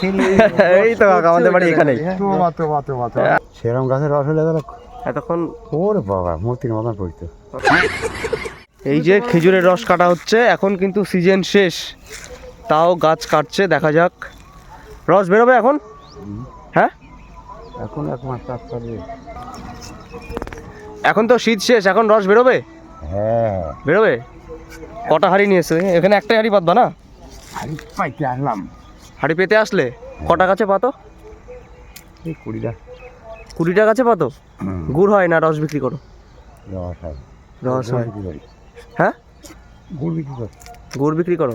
ছেলে এই তো কাকা আমাদের বাড়ি এখানেই। সেরম গাছের রস হলে এতক্ষণ ওরে বাবা মূর্তির মতন পড়তো। এই যে খেজুরের রস কাটা হচ্ছে এখন কিন্তু সিজন শেষ। তাও গাছ কাটছে দেখা যাক। রস বেরোবে এখন? হ্যাঁ? এখন এক মাস এখন তো শীত শেষ এখন রস বেরোবে? হ্যাঁ। বেরোবে? কটা হাড়ি নিয়ে এসে এখানে একটাই হাড়ি পাতবা না? আমি পাইতে আসলাম হাড়ি পেতে আসলে? কটা গাছে পাতো? এই কুড়িটা। কুড়িটা গাছে পাতো? গুড় হয় না রস বিক্রি করো? রস হয়। রস হয়। হ্যাঁ? গুড় বিক্রি করি। গুড় বিক্রি করো?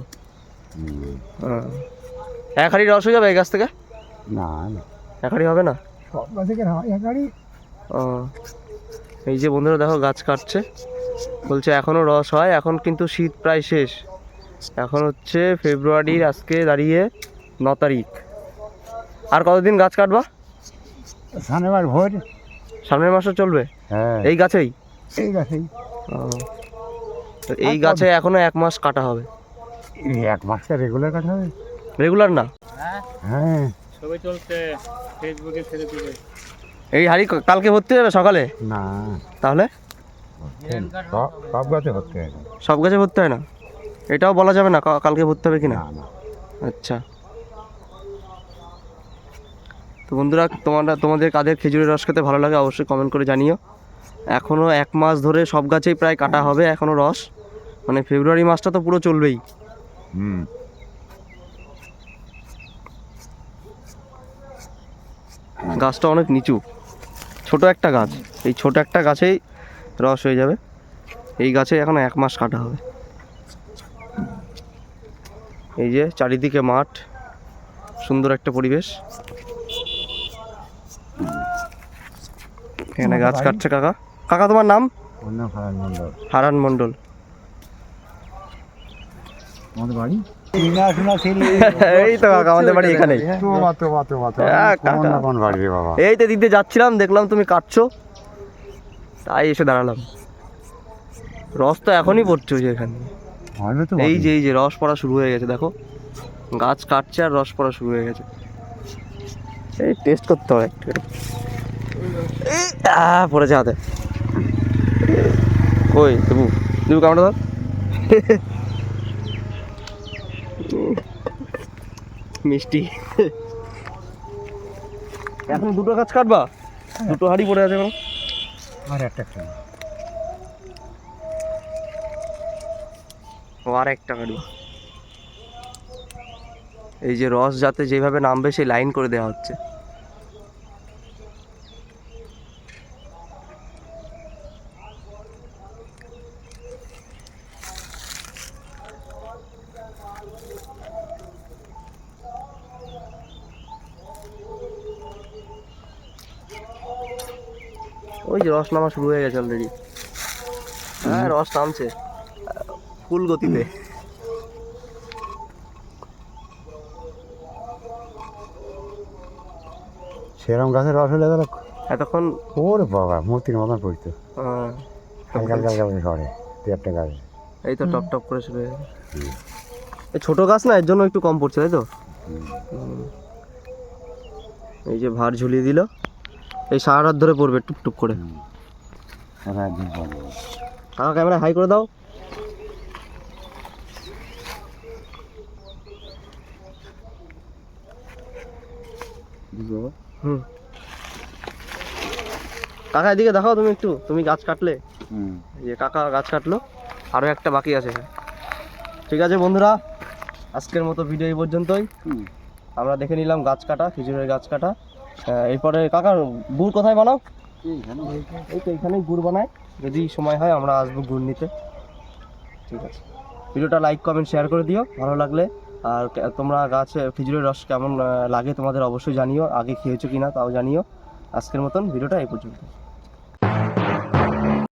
হ্যাঁ। এক হাড়ি রস হয়ে যাবে এই গাছ থেকে? না না। এক হাড়ি হবে না? সব গাছে এক গাড়ি ও এই যে বন্ধুরা দেখো গাছ কাটছে। বলছে এখনও রস হয় এখন কিন্তু শীত প্রায় শেষ। এখন হচ্ছে ফেব্রুয়ারির আজকে দাঁড়িয়ে ন তারিখ। আর কতদিন গাছ কাটবা? শনিবার ভোর। সামনের মাসে চলবে? হ্যাঁ। এই গাছেই? এই গাছেই। ও। তো এই গাছে এখনও এক মাস কাটা হবে। এক মাসটা রেগুলার কাটা হবে। রেগুলার না? হ্যাঁ। এই হাড়ি কালকে ভর্তি হবে সকালে? না। তাহলে? সব গাছে হচ্ছে এখন। সব গাছে ভর্তি হয় না? এটাও বলা যাবে না কা- কালকে ভর্তি হবে কি না। আচ্ছা। তো বন্ধুরা তোমরা তোমাদের কাদের খেজুরের রস খেতে ভালো লাগে অবশ্যই কমেন্ট করে জানিও। এখনও এক মাস ধরে সব গাছেই প্রায় কাটা হবে এখনও রস। মানে ফেব্রুয়ারি মাসটা তো পুরো চলবেই। হুম। গাছটা অনেক নিচু। ছোট একটা গাছ। এই ছোট একটা গাছেই রস হয়ে যাবে। এই গাছে এখন এক মাস কাটা হবে। এই যে চারিদিকে মাঠ। সুন্দর একটা পরিবেশ। এখানে গাছ কাটছে কাকা। কাকা তোমার নাম? হারান মন্ডল আমাদের বাড়ি? এই তো কাকা আমাদের বাড়ি এখানেই। তোমা তোমা তোমা কোন কাকা। না কোন বাড়ি রে বাবা? এই তো দিক দিয়ে যাচ্ছিলাম দেখলাম তুমি কাটছো। তাই এসে দাঁড়ালাম। রস তো এখনই পড়ছে ওই যে এখানে। এই যে এই যে রস পড়া শুরু হয়ে গেছে দেখো। গাছ কাটছে আর রস পড়া শুরু হয়ে গেছে। এই টেস্ট করতে হবে একটু। পড়েছে হাতে কই দেবু দেবু কামড়া ধর মিষ্টি। এখন দুটো গাছ কাটবা? দুটো হাড়ি পড়ে আছে এখন। আর একটা একটা ও আর একটা কাটবা। এই যে রস যাতে যেভাবে নামবে সেই লাইন করে দেওয়া হচ্ছে। ওই যে রস নামা শুরু হয়ে গেছে অলরেডি হ্যাঁ রস নামছে। ফুল গতিতে। সেরম গাছের রস হলে তাহলে এতক্ষণ ওর বাবা মূর্তির মতন পড়তো। হালকা হালকা হালকা করে সরে তুই একটা গাছ। এই তো টপ টপ করে শুরু হয়ে এই ছোট গাছ না এর জন্য একটু কম পড়ছে তাই তো? এই যে ভার ঝুলিয়ে দিল। এই সারা রাত ধরে পড়বে টুকটুক করে। দিন ক্যামেরা হাই করে দাও। হুম। কাকা এদিকে দেখাও তুমি একটু। তুমি গাছ কাটলে। যে কাকা গাছ কাটলো। আরও একটা বাকি আছে। ঠিক আছে বন্ধুরা আজকের মতো ভিডিও এই পর্যন্তই। আমরা দেখে নিলাম গাছ কাটা খেজুরের গাছ কাটা। এরপরে কাকা গুড় কোথায় বানাও? এই তো এখানেই গুড় বানায় যদি সময় হয় আমরা আসব গুড় নিতে। ঠিক আছে। ভিডিওটা লাইক কমেন্ট শেয়ার করে দিও ভালো লাগলে। আর তোমরা গাছে খেজুরের রস কেমন লাগে তোমাদের অবশ্যই জানিও। আগে খেয়েছো কি না তাও জানিও। আজকের মতন ভিডিওটা এই পর্যন্ত।